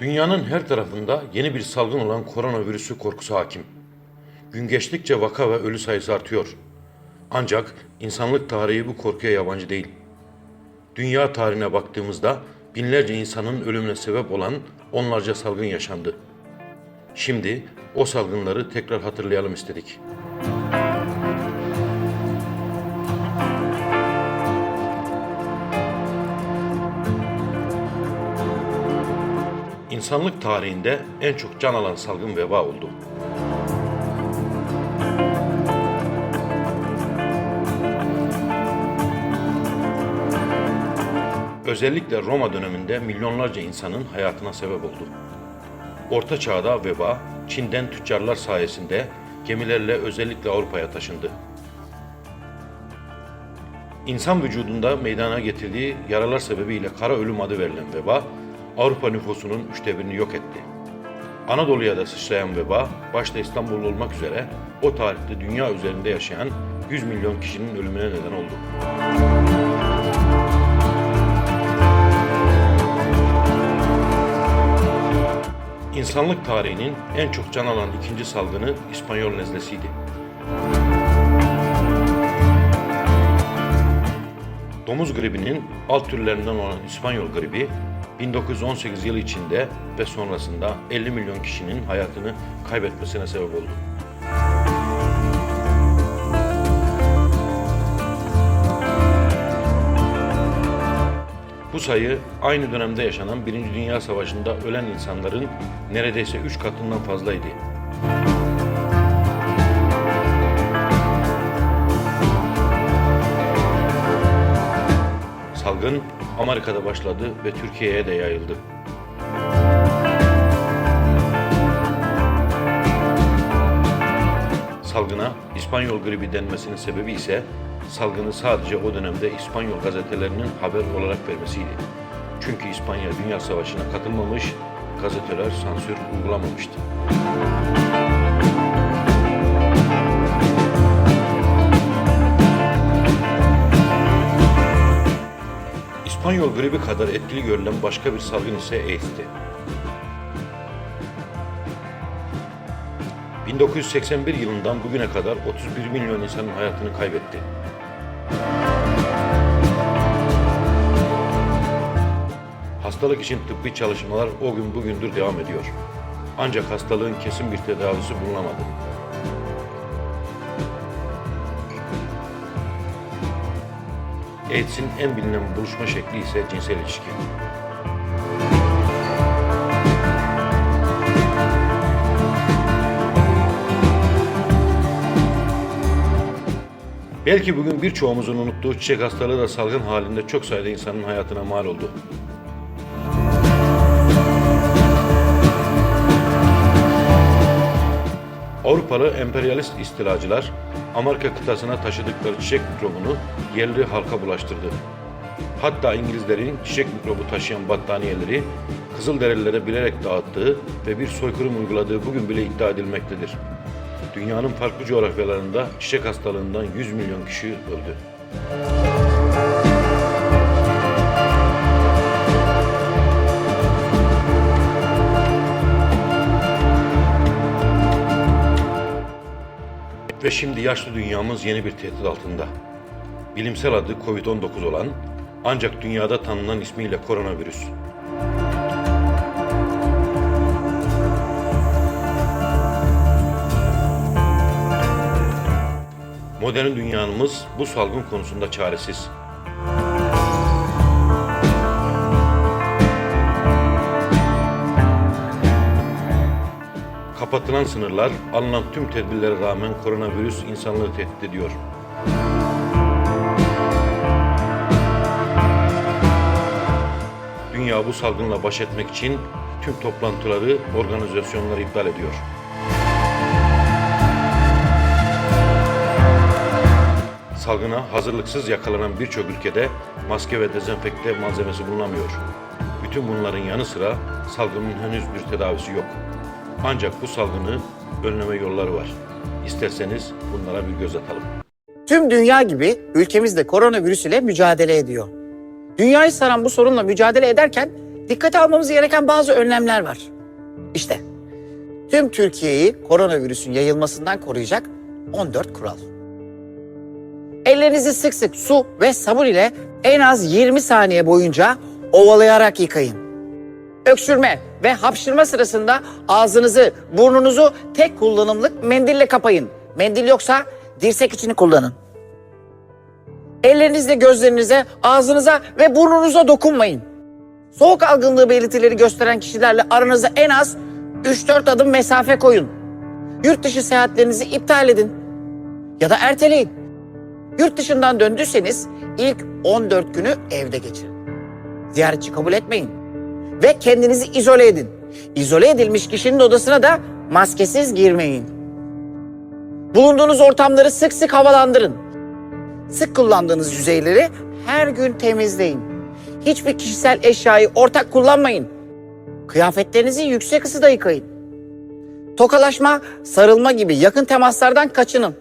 Dünyanın her tarafında yeni bir salgın olan koronavirüsü korkusu hakim. Gün geçtikçe vaka ve ölü sayısı artıyor. Ancak insanlık tarihi bu korkuya yabancı değil. Dünya tarihine baktığımızda binlerce insanın ölümüne sebep olan onlarca salgın yaşandı. Şimdi o salgınları tekrar hatırlayalım istedik. İnsanlık tarihinde en çok can alan salgın veba oldu. Özellikle Roma döneminde milyonlarca insanın hayatına sebep oldu. Orta Çağ'da veba Çin'den tüccarlar sayesinde gemilerle özellikle Avrupa'ya taşındı. İnsan vücudunda meydana getirdiği yaralar sebebiyle kara ölüm adı verilen veba, Avrupa nüfusunun üçte birini yok etti. Anadolu'ya da sıçrayan veba, başta İstanbul olmak üzere o tarihte dünya üzerinde yaşayan 100 milyon kişinin ölümüne neden oldu. İnsanlık tarihinin en çok can alan ikinci salgını İspanyol nezlesiydi. Domuz gribinin alt türlerinden olan İspanyol gribi 1918 yılı içinde ve sonrasında 50 milyon kişinin hayatını kaybetmesine sebep oldu. Bu sayı aynı dönemde yaşanan Birinci Dünya Savaşı'nda ölen insanların neredeyse 3 katından fazlaydı. Salgın Amerika'da başladı ve Türkiye'ye de yayıldı. Salgına İspanyol gribi denmesinin sebebi ise salgını sadece o dönemde İspanyol gazetelerinin haber olarak vermesiydi. Çünkü İspanya Dünya Savaşı'na katılmamış, gazeteler sansür uygulamamıştı. İspanyol gribi kadar etkili görülen başka bir salgın ise AIDS'ti. 1981 yılından bugüne kadar 31 milyon insanın hayatını kaybetti. Hastalık için tıbbi çalışmalar o gün bugündür devam ediyor. Ancak hastalığın kesin bir tedavisi bulunamadı. AIDS'in en bilinen buluşma şekli ise cinsel ilişki. Belki bugün birçoğumuzun unuttuğu çiçek hastalığı da salgın halinde çok sayıda insanın hayatına mal oldu. Avrupalı emperyalist istilacılar Amerika kıtasına taşıdıkları çiçek mikrobunu yerli halka bulaştırdı. Hatta İngilizlerin çiçek mikrobu taşıyan battaniyeleri Kızılderililere bilerek dağıttığı ve bir soykırım uyguladığı bugün bile iddia edilmektedir. Dünyanın farklı coğrafyalarında çiçek hastalığından 100 milyon kişi öldü. Ve şimdi yaşlı dünyamız yeni bir tehdit altında. Bilimsel adı Covid-19 olan ancak dünyada tanınan ismiyle koronavirüs. Modern dünyamız bu salgın konusunda çaresiz. Kapatılan sınırlar, alınan tüm tedbirlere rağmen koronavirüs insanlığı tehdit ediyor. Dünya bu salgınla baş etmek için tüm toplantıları, organizasyonları iptal ediyor. Salgına hazırlıksız yakalanan birçok ülkede maske ve dezenfekte malzemesi bulunamıyor. Bütün bunların yanı sıra salgının henüz bir tedavisi yok. Ancak bu salgını önleme yolları var. İsterseniz bunlara bir göz atalım. Tüm dünya gibi ülkemiz de koronavirüs ile mücadele ediyor. Dünyayı saran bu sorunla mücadele ederken dikkate almamız gereken bazı önlemler var. İşte tüm Türkiye'yi koronavirüsün yayılmasından koruyacak 14 kural. Ellerinizi sık sık su ve sabun ile en az 20 saniye boyunca ovalayarak yıkayın. Öksürme ve hapşırma sırasında ağzınızı, burnunuzu tek kullanımlık mendille kapayın. Mendil yoksa dirsek içini kullanın. Ellerinizle gözlerinize, ağzınıza ve burnunuza dokunmayın. Soğuk algınlığı belirtileri gösteren kişilerle aranızda en az 3-4 adım mesafe koyun. Yurt dışı seyahatlerinizi iptal edin ya da erteleyin. Yurt dışından döndüyseniz ilk 14 günü evde geçirin. Ziyaretçi kabul etmeyin ve kendinizi izole edin. İzole edilmiş kişinin odasına da maskesiz girmeyin. Bulunduğunuz ortamları sık sık havalandırın. Sık kullandığınız yüzeyleri her gün temizleyin. Hiçbir kişisel eşyayı ortak kullanmayın. Kıyafetlerinizi yüksek ısıda yıkayın. Tokalaşma, sarılma gibi yakın temaslardan kaçının.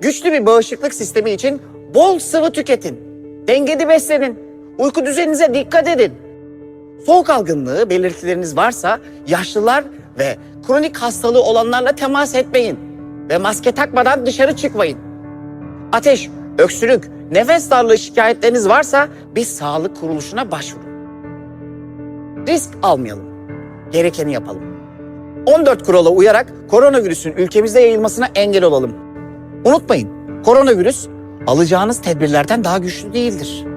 Güçlü bir bağışıklık sistemi için bol sıvı tüketin. Dengeli beslenin. Uyku düzeninize dikkat edin. Soğuk algınlığı belirtileriniz varsa yaşlılar ve kronik hastalığı olanlarla temas etmeyin ve maske takmadan dışarı çıkmayın. Ateş, öksürük, nefes darlığı şikayetleriniz varsa bir sağlık kuruluşuna başvurun. Risk almayalım. Gerekeni yapalım. 14 kurala uyarak koronavirüsün ülkemizde yayılmasına engel olalım. Unutmayın, koronavirüs alacağınız tedbirlerden daha güçlü değildir.